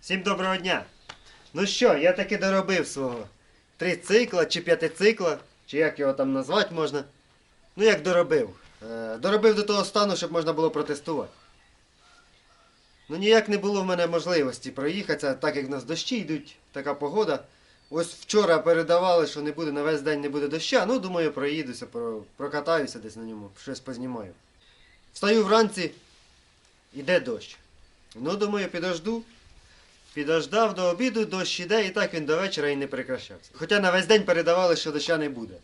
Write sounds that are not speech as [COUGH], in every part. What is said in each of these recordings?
Всім доброго дня! Ну що, я таки доробив свого. Три цикла чи п'ятицикла, чи як його там назвати можна. Ну як доробив. Е, доробив до того стану, щоб можна було протестувати. Ну ніяк не було в мене можливості проїхатися, так як в нас дощі йдуть, така погода. Ось вчора передавали, що не буде на весь день не буде доща. Ну, думаю, проїдуся, про, прокатаюся десь на ньому, щось познімаю. Встаю вранці, іде дощ. Ну, думаю, підожду. Підождав до обіду, дощ іде, і так він до вечора і не прекращався. Хоча на весь день передавали, що доща не буде.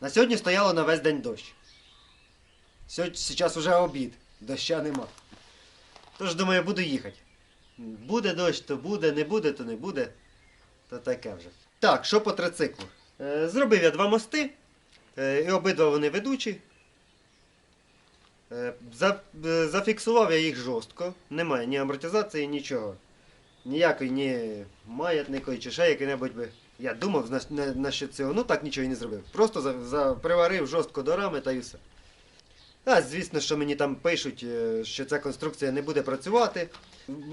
На сьогодні стояло на весь день дощ. Сьогодні, зараз вже обід, доща нема. Тож, думаю, буду їхати. Буде дощ, то буде, не буде, то не буде. То таке вже. Так, що по трициклу? Е, зробив я два мости, е, і обидва вони ведучі. Е, зафіксував я їх жорстко. Немає ні амортизації, нічого. Ніякої ні маятникої чи ще який-небудь би. Я думав на, насчет цього, ну так нічого і не зробив. Просто за, за, приварив жорстко до рами та й все. А, звісно, що мені там пишуть, е, що ця конструкція не буде працювати.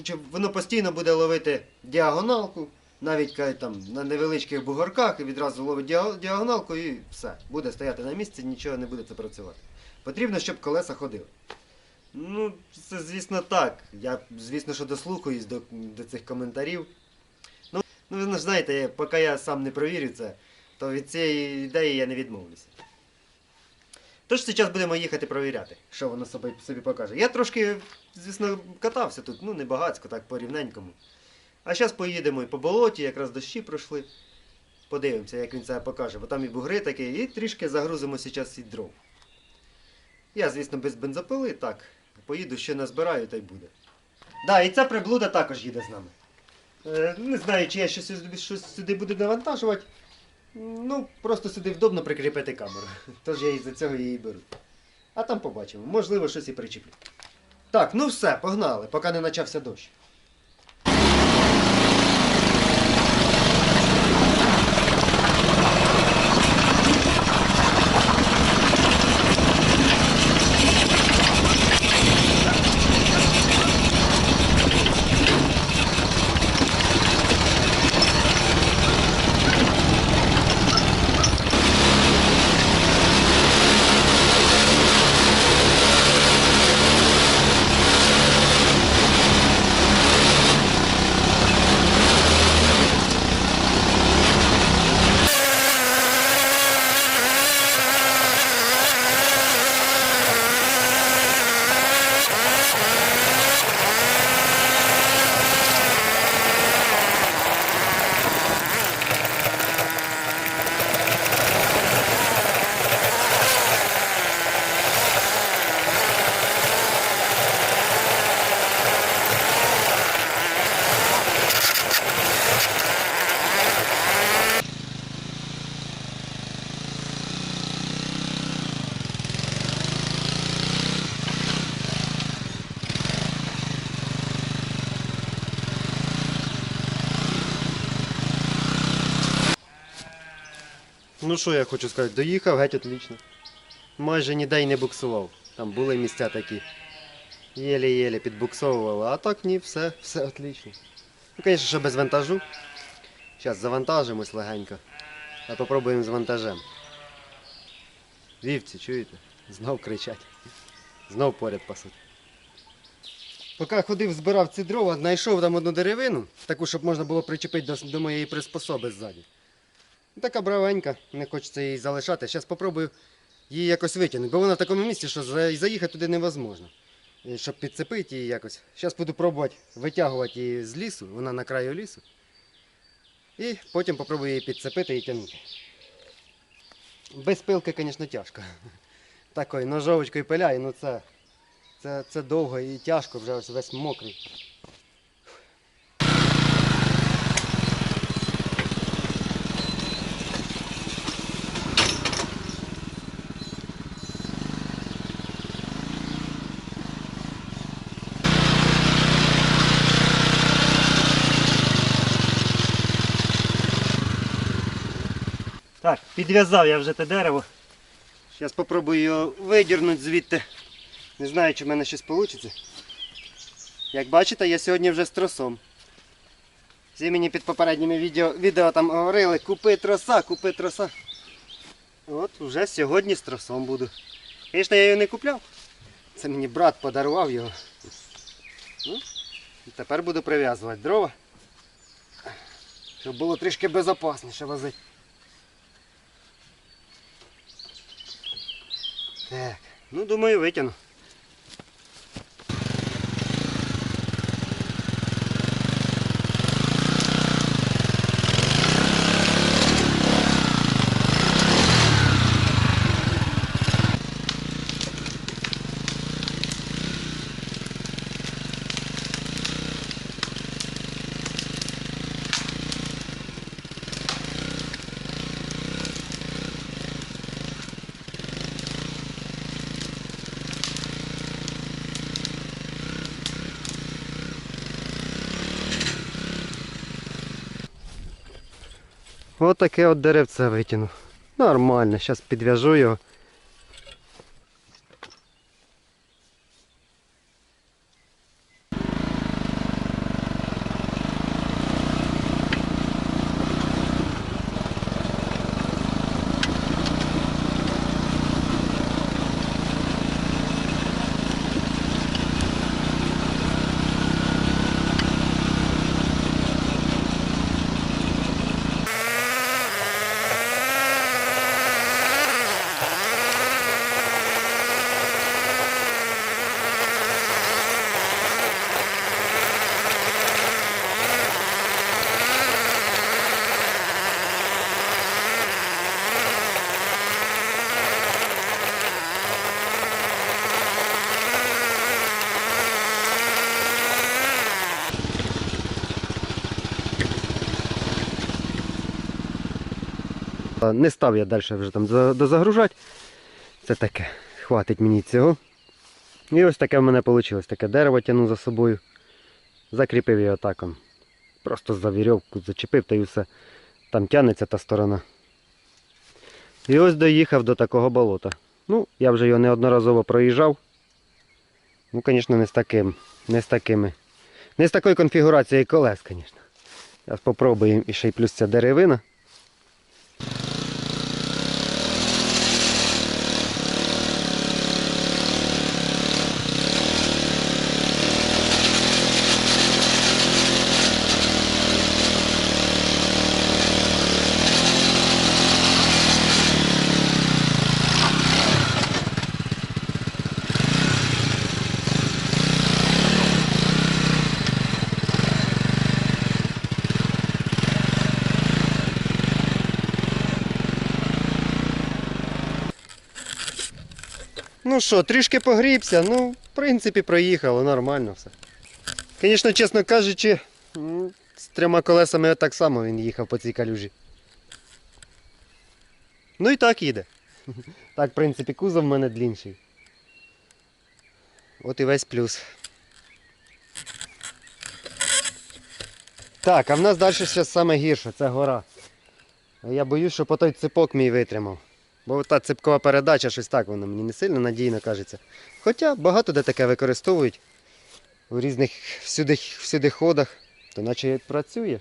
Чи Воно постійно буде ловити діагоналку, навіть там на невеличких бугорках і відразу ловить діагоналку і все. Буде стояти на місці, нічого не буде це працювати. Потрібно, щоб колеса ходили. Ну, це звісно так. Я, звісно, що дослухаюсь до, до цих коментарів. Ну, ну, ви ж знаєте, поки я сам не провірю це, то від цієї ідеї я не відмовлюся. Тож зараз будемо їхати провіряти, що воно собі, собі покаже. Я трошки, звісно, катався тут, ну не багацько, так по рівненькому. А зараз поїдемо і по болоті, якраз дощі пройшли. Подивимося, як він це покаже, бо там і бугри такі, і трішки загрузимо зараз і дров. Я, звісно, без бензопили, так. Поїду, ще назбираю, та й буде. Да, і ця приблуда також їде з нами. Е, не знаю, чи я щось, щось сюди буду навантажувати. Ну, просто сюди вдобно прикріпити камеру. [LAUGHS] Тож я із-за цього її беру. А там побачимо. Можливо, щось і причеплю. Так, ну все, погнали, поки не почався дощ. Ну що я хочу сказати, доїхав геть отлично. Майже ніде й не буксував. Там були місця такі. Єле-єле підбуксовували, а так ні, все, все отлично. Ну, звісно, що без вантажу. Зараз завантажимось легенько. А попробуємо з вантажем. Вівці, чуєте? Знов кричать. Знов поряд пасуть. Поки ходив, збирав ці дрова, знайшов там одну деревину, таку, щоб можна було причепити до, до моєї приспособи ззаді. Ну, Така бравенька, не хочеться її залишати. Зараз спробую її якось витягнути, бо вона в такому місці, що заїхати туди невозможно. Щоб підцепити її якось. Зараз буду пробувати витягувати її з лісу, вона на краю лісу. І потім попробую її підцепити і тягнути. Без пилки, звісно, тяжко. [LAUGHS] Такою ножовочкою пиляю, ну це, це, це довго і тяжко, вже ось весь мокрий. Так, підв'язав я вже те дерево. Зараз спробую його видірнути звідти. Не знаю, чи в мене щось вийде. Як бачите, я сьогодні вже з тросом. Всі мені під попередніми відео, відео там говорили, купи троса, купи троса. От вже сьогодні з тросом буду. Звісно, я його не купляв. Це мені брат подарував його. Ну, і тепер буду прив'язувати дрова. Щоб було трішки безпечніше возити. Так, ну думаю витягну. Ось таке от деревце витягнув. Нормально, зараз підв'яжу його. Не став я далі вже там дозагружати. Це таке. Хватить мені цього. І ось таке в мене вийшло. Таке дерево тягну за собою. Закріпив його так. Просто за вірьовку зачепив та й все. Там тягнеться та сторона. І ось доїхав до такого болота. Ну, я вже його неодноразово проїжджав. Ну, звісно, не з таким. Не з такими. Не з такою конфігурацією колес, звісно. Зараз спробуємо і ще й плюс ця деревина. Що, трішки погрібся, ну, в принципі, проїхало, нормально все. Звісно, чесно кажучи, з трьома колесами так само він їхав по цій калюжі. Ну і так їде. [LAUGHS] Так, в принципі, кузов в мене длінший. От і весь плюс. Так, а в нас далі ще саме гірше, це гора. Я боюсь, що по той ципок мій витримав. Бо та ципкова передача, щось так воно мені не сильно надійно кажеться. Хоча багато де таке використовують у різних всюди, всюди ходах, то наче працює.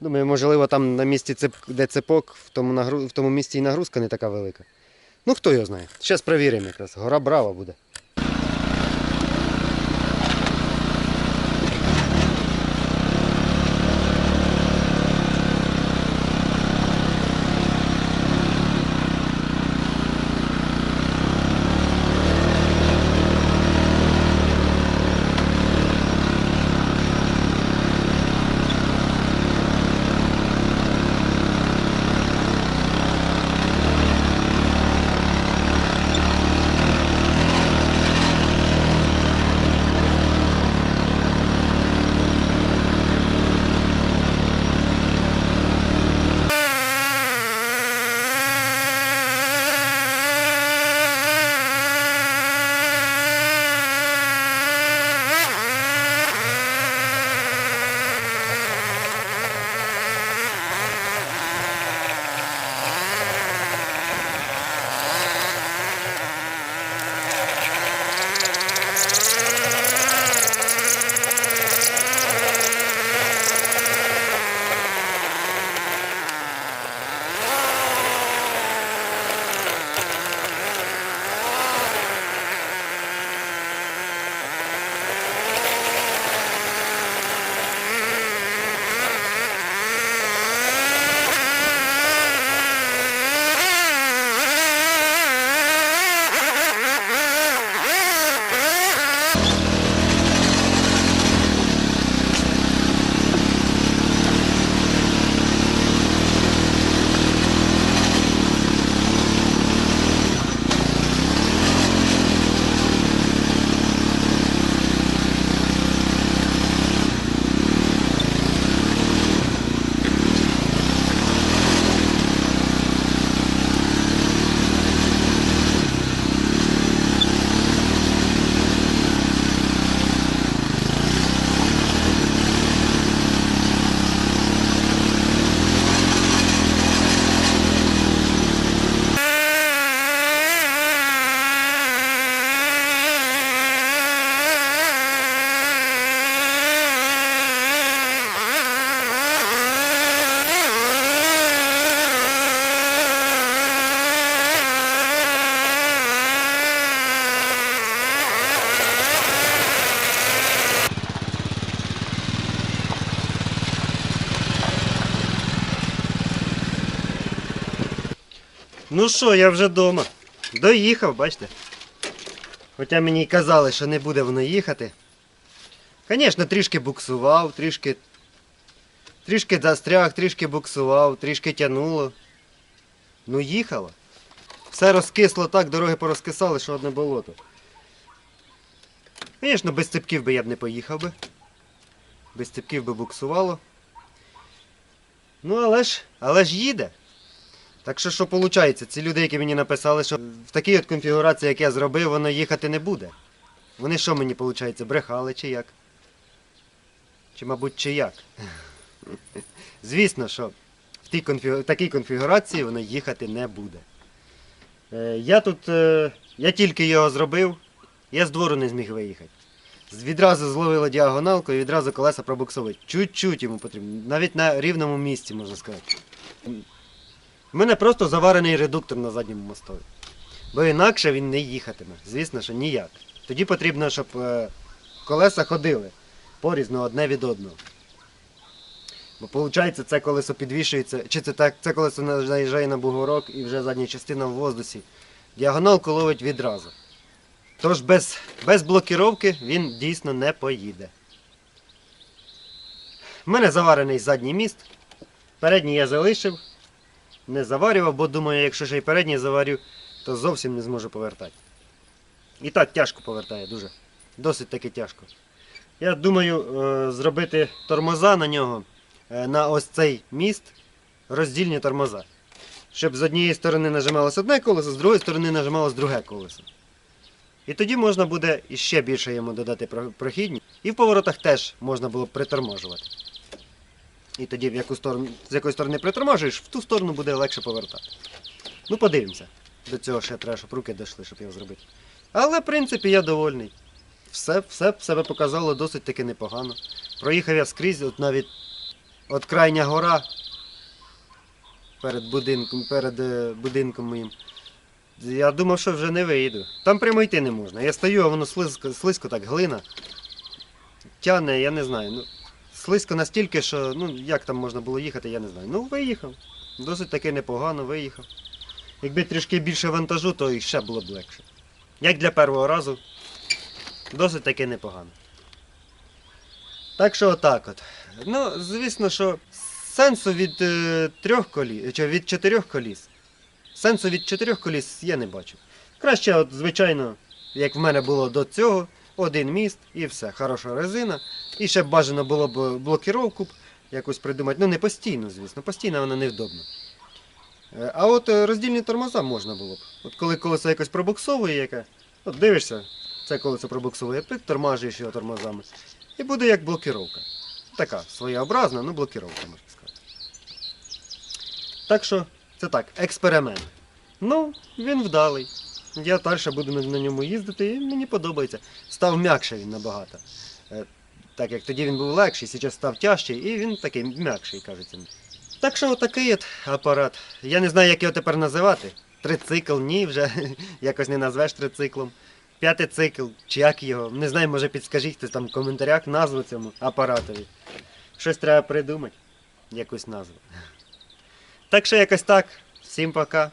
Думаю, можливо, там на місці, цип, де ципок, в тому, нагру... в тому місці і нагрузка не така велика. Ну хто його знає. Зараз перевіримо якраз. Гора брава буде. Ну що, я вже вдома. Доїхав, бачите. Хоча мені й казали, що не буде воно їхати. Звісно, трішки буксував, трішки. Трішки застряг, трішки буксував, трішки тянуло. Ну їхало. Все розкисло так, дороги порозкисали, що одне болото. Звісно, без цепків би я б не поїхав би. Без цепків би буксувало. Ну, але ж, але ж їде. Так що, що виходить, ці люди, які мені написали, що в такій от конфігурації, як я зробив, воно їхати не буде. Вони що мені, виходить, брехали чи як? Чи, мабуть, чи як? [LAUGHS] Звісно, що в, тій конфігу... в такій конфігурації воно їхати не буде. Е, я тут, е, я тільки його зробив, я з двору не зміг виїхати. Відразу зловило діагоналку і відразу колеса пробуксовують. Чуть-чуть йому потрібно. Навіть на рівному місці, можна сказати. У мене просто заварений редуктор на задньому мостові. Бо інакше він не їхатиме. Звісно, що ніяк. Тоді потрібно, щоб е, колеса ходили порізно одне від одного. Бо виходить, це колесо підвішується, чи це так, це колесо наїжджає на бугорок і вже задня частина в воздусі. Діагоналку ловить відразу. Тож без, без блокіровки він дійсно не поїде. У мене заварений задній міст. Передній я залишив, не заварював, бо думаю, якщо ще й передній заварю, то зовсім не зможу повертати. І так тяжко повертає, дуже. Досить таки тяжко. Я думаю е, зробити тормоза на нього, е, на ось цей міст, роздільні тормоза. Щоб з однієї сторони нажималось одне колесо, з другої сторони нажималось друге колесо. І тоді можна буде іще більше йому додати про- прохідність. І в поворотах теж можна було б приторможувати. І тоді в яку сторону, з якої сторони приторможуєш, в ту сторону буде легше повертати. Ну, подивимося. До цього ще треба, щоб руки дійшли, щоб його зробити. Але, в принципі, я довольний. Все, все себе показало досить таки непогано. Проїхав я скрізь, от навіть от крайня гора перед будинком, перед е, будинком моїм. Я думав, що вже не вийду. Там прямо йти не можна. Я стою, а воно слизько, слизько так, глина. Тяне, я не знаю. Ну, слизько настільки, що ну як там можна було їхати, я не знаю. Ну, виїхав. Досить таки непогано виїхав. Якби трішки більше вантажу, то і ще було б легше. Як для першого разу, досить таки непогано. Так що отак от. Ну, звісно, що сенсу від е, трьох коліс, чи від чотирьох коліс. Сенсу від чотирьох коліс я не бачу. Краще, от, звичайно, як в мене було до цього, один міст і все, хороша резина. І ще б бажано було б блокіровку б якось придумати. Ну не постійно, звісно, постійно вона невдобна. Е, А от е, роздільні тормоза можна було б. От коли колесо якось пробуксовує, яке, от дивишся, це колесо пробуксовує, пик, тормажуєш його тормозами. І буде як блокіровка. Така своєобразна, ну блокіровка, можна сказати. Так що, це так, експеримент. Ну, він вдалий. Я далі буду на, ньому їздити і мені подобається. Став м'якше він набагато. Е, Так як тоді він був легший, зараз став тяжчий і він такий м'якший, кажеться. Так що отакий от апарат. Я не знаю, як його тепер називати. Трицикл, ні, вже [LAUGHS] якось не назвеш трициклом. П'ятий цикл, чи як його. Не знаю, може підскажіть хтось там в коментарях назву цьому апаратові. Щось треба придумати. Якусь назву. Так що якось так. Всім пока.